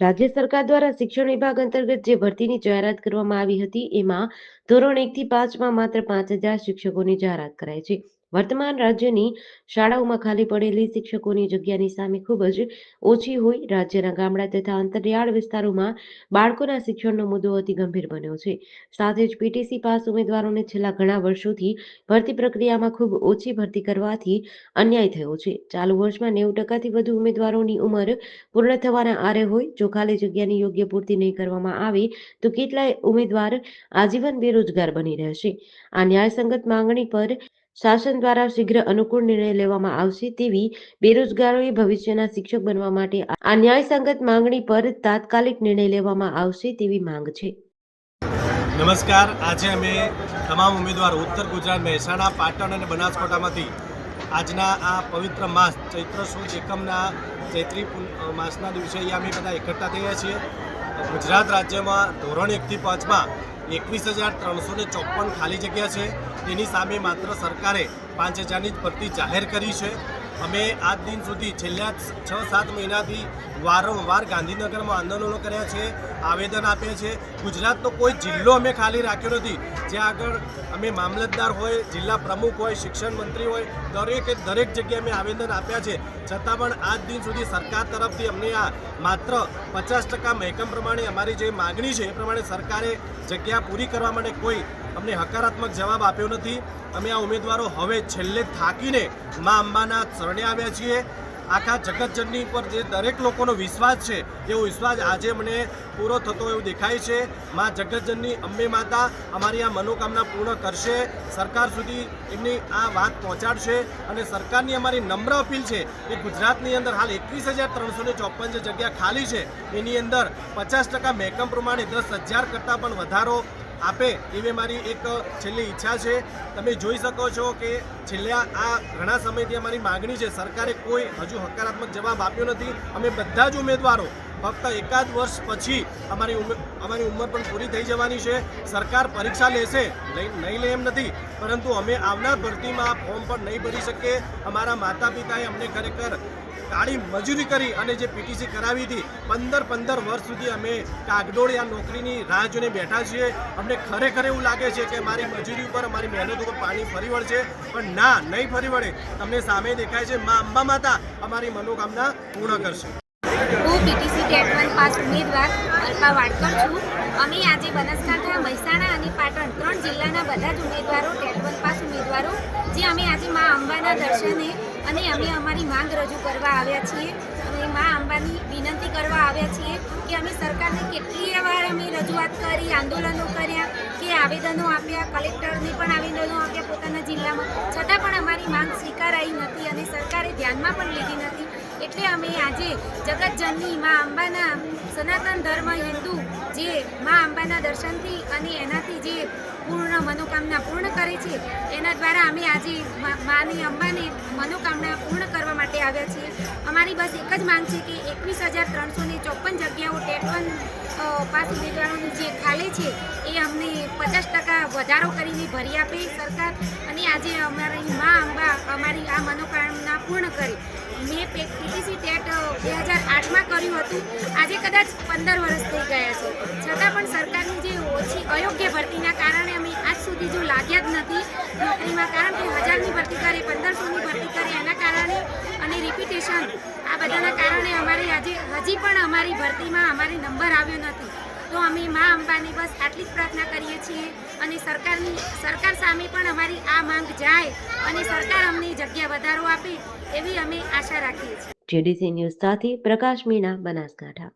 રાજ્ય સરકાર દ્વારા શિક્ષણ વિભાગ અંતર્ગત જે ભરતીની જાહેરાત કરવામાં આવી હતી, એમાં ધોરણ એક થી પાંચમાં માત્ર પાંચ હજાર શિક્ષકોની જાહેરાત કરાઈ છે. વર્તમાન રાજ્યની શાળાઓમાં ખાલી પડેલી શિક્ષકોની જગ્યાની સામે ખૂબ જ ઓછી હોય રાજ્યના ગામડા તથા અંતરિયાળ વિસ્તારોમાં બાળકોના શિક્ષણનો મુદ્દો અતિ ગંભીર બન્યો છે. સાથે જ પીટીસી પાસ ઉમેદવારોને છેલ્લા ઘણા વર્ષોથી ભરતી પ્રક્રિયામાં ખૂબ ઓછી ભરતી કરવાથી અન્યાય થયો છે. ચાલુ વર્ષમાં નેવું ટકાથી વધુ ઉમેદવારોની ઉંમર પૂર્ણ થવાના આરે હોય જો ખાલી જગ્યાની યોગ્ય પૂર્તિ નહીં કરવામાં આવે તો કેટલાય ઉમેદવાર આજીવન બેરોજગાર બની રહેશે. આ ન્યાયસંગત માંગણી પર શાસન દ્વારા શીઘ્ર અનુકૂળ નિર્ણય લેવામાં આવશે તેવી બેરોજગારોએ ભવિષ્યના શિક્ષક બનવા માટે આ ન્યાયસંગત માંગણી પર તાત્કાલિક નિર્ણય લેવામાં આવશે તેવી માંગ છે. નમસ્કાર. આજે અમે તમામ ઉમેદવારો ઉત્તર ગુજરાત મહેસાણા, પાટણ અને બનાસકાંઠામાંથી આજના આ પવિત્ર માસ, ચૈત્ર સુદ એકમના ચૈત્રી માસના દિવસે અહીંયા અમે બધા એકઠા થયા છીએ. ગુજરાત રાજ્યમાં ધોરણ એકથી પાંચમાં એકવીસ હજાર ત્રણસો ને ચોપન ખાલી જગ્યા છે. તેની સામે માત્ર સરકારે પાંચ હજારની જ ભરતી જાહેર કરી છે. અમે આજ દિન સુધી છેલ્લા છ, સાત મહિનાથી વારંવાર ગાંધીનગરમાં આંદોલનો કર્યા છે, આવેદન આપ્યા છે. ગુજરાતનો કોઈ જિલ્લો અમે ખાલી રાખ્યો નથી. જ્યાં આગળ અમે મામલતદાર હોય, જિલ્લા પ્રમુખ હોય, શિક્ષણ મંત્રી હોય, દરેકે દરેક જગ્યાએ અમે આવેદન આપ્યા છે. છતાં પણ આજ દિન સુધી સરકાર તરફથી અમને આ માત્ર પચાસ ટકા મહેકમ પ્રમાણે અમારી જે માગણી છે, એ પ્રમાણે સરકારે જગ્યા પૂરી કરવા માટે કોઈ અમને હકારાત્મક જવાબ આપ્યો નથી. અમે આ ઉમેદવારો હવે છેલ્લે થાકીને મા અંબાના શરણે આવ્યા છીએ. આખા જગતજનની પર જે દરેક લોકોનો વિશ્વાસ છે, એવો વિશ્વાસ આજે મને પૂરો થતો એવું દેખાય છે. મા જગતજનની અંબે માતા અમારી આ મનોકામના પૂર્ણ કરશે. સરકાર સુધી એમની આ વાત પહોંચાડશે અને સરકારની અમારી નમ્ર અપીલ છે કે ગુજરાતની અંદર હાલ એકવીસ હજાર ત્રણસો ને ચોપન જે જગ્યા ખાલી છે, એની અંદર પચાસ ટકા મહેકમ પ્રમાણે દસ હજાર કરતાં પણ વધારો આપે એવી મારી એક છેલ્લી ઈચ્છા છે. તમે જોઈ શકો છો કે છેલ્લા આ ઘણા સમયથી અમારી માગણી છે. સરકારે કોઈ હજુ હકારાત્મક જવાબ આપ્યો નથી. અમે બધા જ ઉમેદવારો ફક્ત એકાદ વર્ષ પછી અમારી ઉંમર અમારી ઉંમર પણ પૂરી થઈ જવાની છે. સરકાર પરીક્ષા લેશે નહીં લે એમ નથી. પરંતુ અમે આવનાર ભરતીમાં ફોર્મ પણ નહીં ભરી શકીએ. અમારા માતા પિતાએ અમને ખરેખર કાળી મજૂરી કરી અને જે પીટીસી કરાવી હતી, પંદર પંદર વર્ષ સુધી અમે કાગડોળી આ નોકરીની રાહ જોઈને બેઠા છીએ. અમને ખરેખર એવું લાગે છે કે મારી મજૂરી ઉપર અમારી મહેનત ઉપર પાણી ફરી વળશે. પણ ના, નહીં ફરી વળે. તમને સામે દેખાય છે, મા, અંબા માતા અમારી મનોકામના પૂર્ણ કરશે. હું પીટીસી ટેટ વન પાસ ઉમેદવાર અલ્પા વાડકર છું. અમે આજે બનાસકાંઠા, મહેસાણા અને પાટણ ત્રણ જિલ્લાના બધા જ ઉમેદવારો ટેટ વન પાસ ઉમેદવારો, જે અમે આજે મા અંબાના દર્શને અને અમે અમારી માંગ રજૂ કરવા આવ્યા છીએ. અને મા અંબાની વિનંતી કરવા આવ્યા છીએ કે અમે સરકારને કેટલીય વાર અમે રજૂઆત કરી, આંદોલનો કર્યા, કે આવેદનો આપ્યા, કલેક્ટરને પણ આવેદનો આપ્યા પોતાના જિલ્લામાં. છતાં પણ અમારી માંગ સ્વીકારાઈ નથી અને સરકારે ધ્યાનમાં પણ લીધી નથી. એટલે અમે આજે જગતજનની મા અંબાના સનાતન ધર્મ હિન્દુ જે મા અંબાના દર્શનથી અને એનાથી જે પૂર્ણ મનોકામના પૂર્ણ કરે છે. એના દ્વારા અમે આજે માની અંબાની મનોકામના પૂર્ણ કરવા માટે આવ્યા છીએ. અમારી બસ એક જ માંગ છે કે એકવીસ હજાર ત્રણસો ને ચોપન જગ્યાઓ ટેટ અ, પાસ ઉમેદવારોની જે ખાલી છે એ અમને પચાસ ટકા વધારો કરીને ભરી આપે સરકાર અને આજે અમારી મા અંબા અમારી આ મનોકામના પૂર્ણ કરી. મેં પીટીસી ટેટ બે હજાર આઠમાં કર્યું હતું. આજે કદાચ પંદર વર્ષ થઈ ગયા છે. છતાં પણ સરકારની જે ઓછી અયોગ્ય ભરતીના કારણે અમે આજ સુધી જો લાગ્યા જ નથી. નોકરીમાં કારણ કે હજારની ભરતી કરે, પંદરસોની ભરતી કરે, એના કારણે અને રિપીટેશન આ બધાના કારણે અમારે આજે હજી પણ અમારી ભરતીમાં અમારે નંબર આવ્યો નથી. તો અમે મા અંબાની બસ આટલી જ પ્રાર્થના કરીએ છીએ અને સરકારની, સરકાર સામે પણ અમારી આ માંગ જાય અને સરકાર અમને જગ્યા વધારો આપે એવી અમે આશા રાખીએ છીએ. જેડીસી ન્યૂઝ સાથે પ્રકાશ મીણા બનાસકાંઠા.